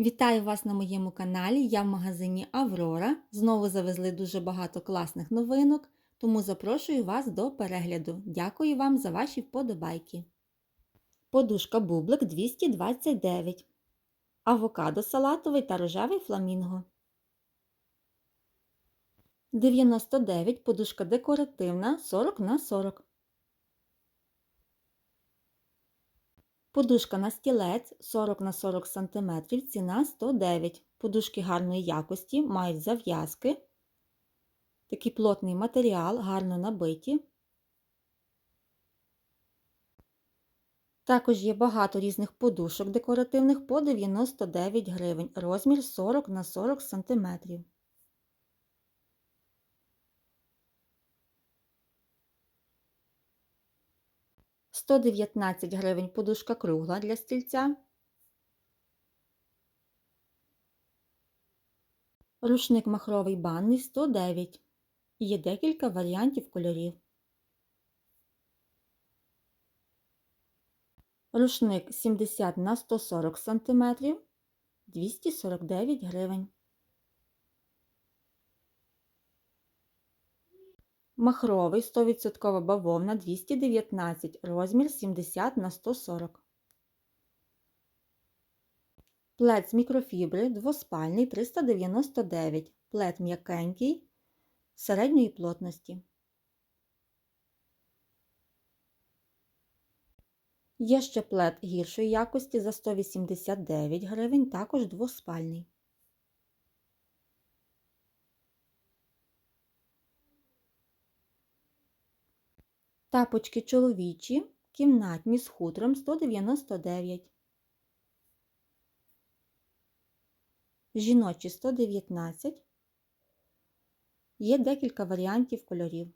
Вітаю вас на моєму каналі. Я в магазині Аврора. Знову завезли дуже багато класних новинок, тому запрошую вас до перегляду. Дякую вам за ваші вподобайки. Подушка бублик 229. Авокадо салатовий та рожевий фламінго. 99 подушка декоративна 40 на 40. Подушка на стілець 40 на 40 см, ціна 109 Подушки гарної якості, мають зав'язки. Такий плотний матеріал, гарно набиті. Також є багато різних подушок декоративних по 99 гривень, розмір 40 на 40 см. Сто дев'ятнадцять гривень подушка кругла для стільця. Рушник махровий банний 109. Є декілька варіантів кольорів. Рушник 70 на 140 см 249 гривень. Махровий 100% бавовна 219, розмір 70 на 140. Плед з мікрофібри двоспальний 399, плед м'якенький середньої плотності. Є ще плед гіршої якості за 189 гривень, також двоспальний. Тапочки чоловічі, кімнатні з хутром 199. Жіночі 119. Є декілька варіантів кольорів.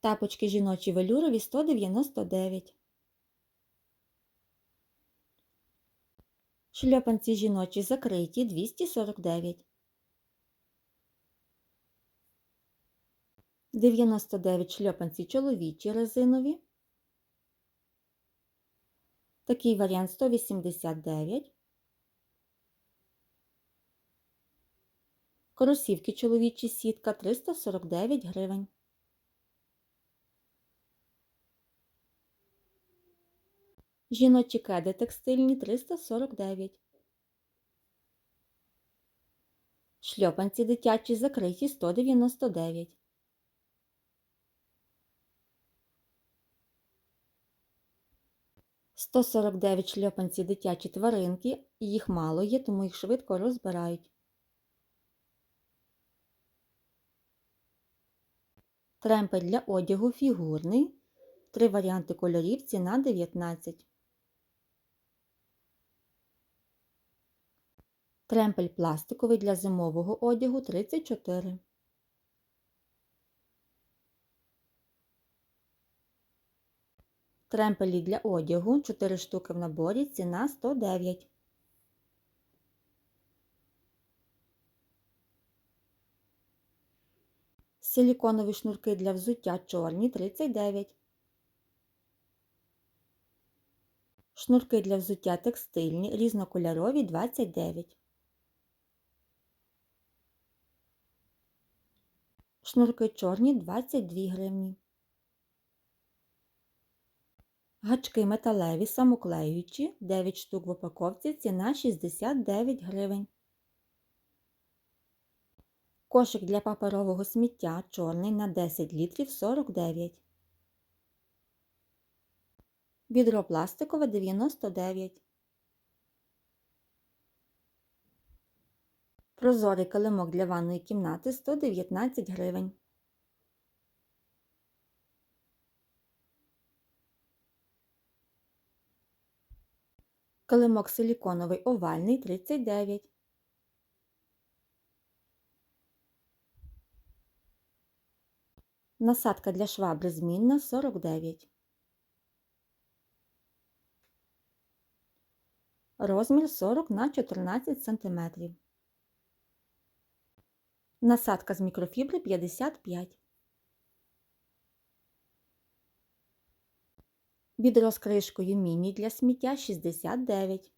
Тапочки жіночі велюрові 199. Шльопанці жіночі закриті 249. 99 шльопанці чоловічі резинові. Такий варіант 189. Кросівки чоловічі сітка 349 гривень. Жіночі кеди текстильні 349. Шльопанці дитячі закриті 199. Сто сорок дев'ять шльопанці дитячі тваринки, їх мало є, тому їх швидко розбирають. Тремпель для одягу фігурний. Три варіанти кольорів, ціна 19. Тремпель пластиковий для зимового одягу 34. Тремпелі для одягу 4 штуки в наборі, ціна 109. Силіконові шнурки для взуття чорні 39. Шнурки для взуття текстильні, різнокольорові 29. Шнурки чорні 22 гривні. Гачки металеві самоклеючі 9 штук в упаковці, ціна 69 гривень. Кошик для паперового сміття чорний на 10 літрів 49. Відро пластикове 99. Прозорий килимок для ванної кімнати 119 гривень. Килимок силіконовий овальний 39. Насадка для швабри змінна 49. Розмір 40 на 14 см. Насадка з мікрофібри 55. Відро з кришкою міні для сміття 69.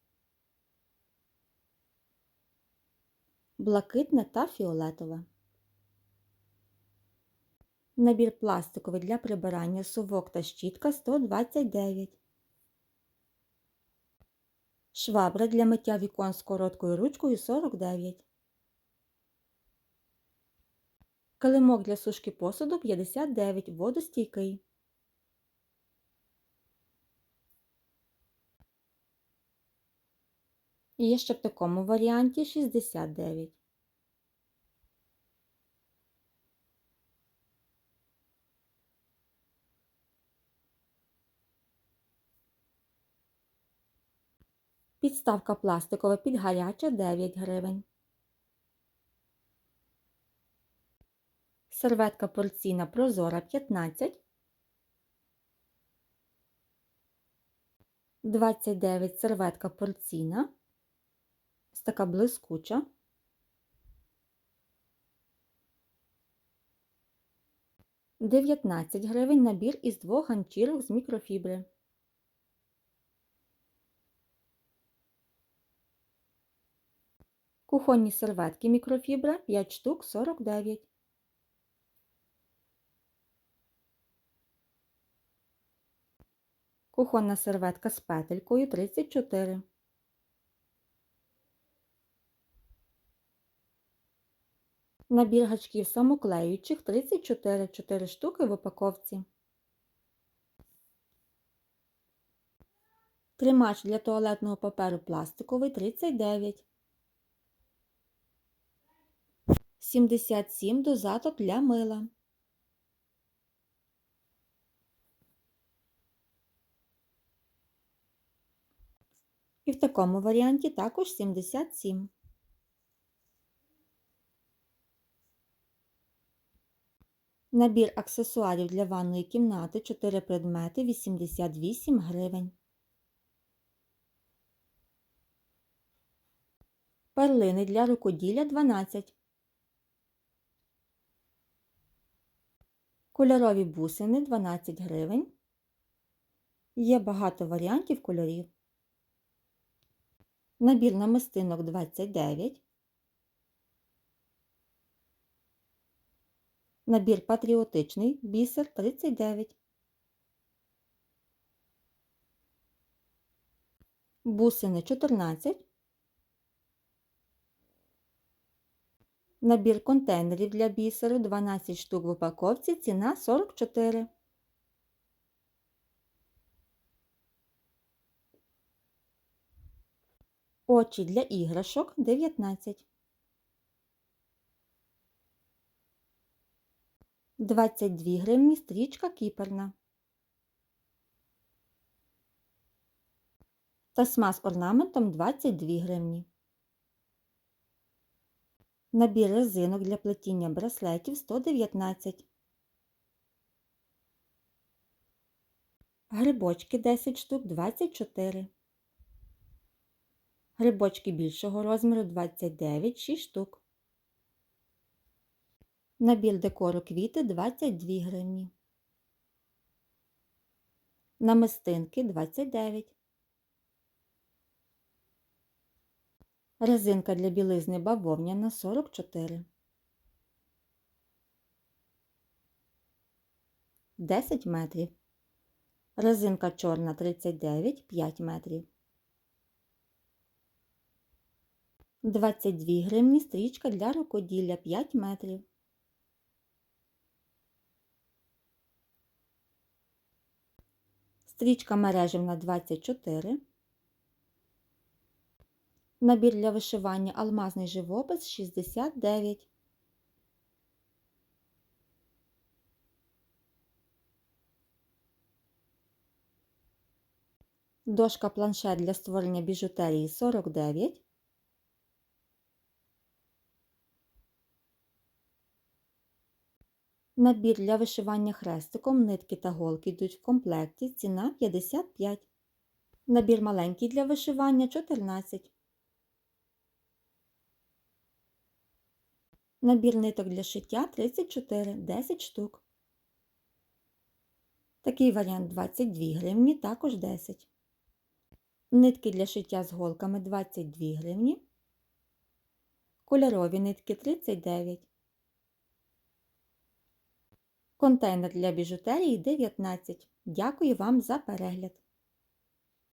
Блакитне та фіолетове. Набір пластиковий для прибирання совок та щітка 129. Швабра для миття вікон з короткою ручкою 49. Килимок для сушки посуду 59, водостійкий. І є ще в такому варіанті 69. Підставка пластикова під гаряче 9 гривень. Серветка порційна прозора 15. 29 серветка порційна. Ось така блискуча. Дев'ятнадцять гривень набір із двох ганчірок з мікрофібри. Кухонні серветки мікрофібра 5 штук 49. Кухонна серветка з петелькою 34. Набір гачків самоклеючих 34 4 штуки в упаковці. Тримач для туалетного паперу пластиковий 39. 77 дозаток для мила. І в такому варіанті також 77. Набір аксесуарів для ванної кімнати 4 предмети 88 гривень. Перлини для рукоділля 12. Кольорові бусини 12 гривень. Є багато варіантів кольорів. Набір намистинок 29. Набір патріотичний бісер 39. Бусини 14. Набір контейнерів для бісеру 12 штук в упаковці, ціна 44. Очі для іграшок 19. 22 гривні стрічка кіперна. Тасма з орнаментом 22 гривні. Набір резинок для плетіння браслетів 119. Грибочки 10 штук 24. Грибочки більшого розміру 29 6 штук. Набір декору квіти 22 гривні. Намистинки 29. Резинка для білизни бавовняна 44. 10 метрів. Резинка чорна 39 5 метрів. 22 гривні стрічка для рукоділля 5 метрів. Стрічка мережевна 24. Набір для вишивання алмазний живопис 69. Дошка планшет для створення біжутерії 49. Набір для вишивання хрестиком, нитки та голки йдуть в комплекті. Ціна 55. Набір маленький для вишивання 14. Набір ниток для шиття 34, 10 штук. Такий варіант 22 гривні, також 10. Нитки для шиття з голками 22 гривні. Кольорові нитки 39. Контейнер для біжутерії 19. Дякую вам за перегляд!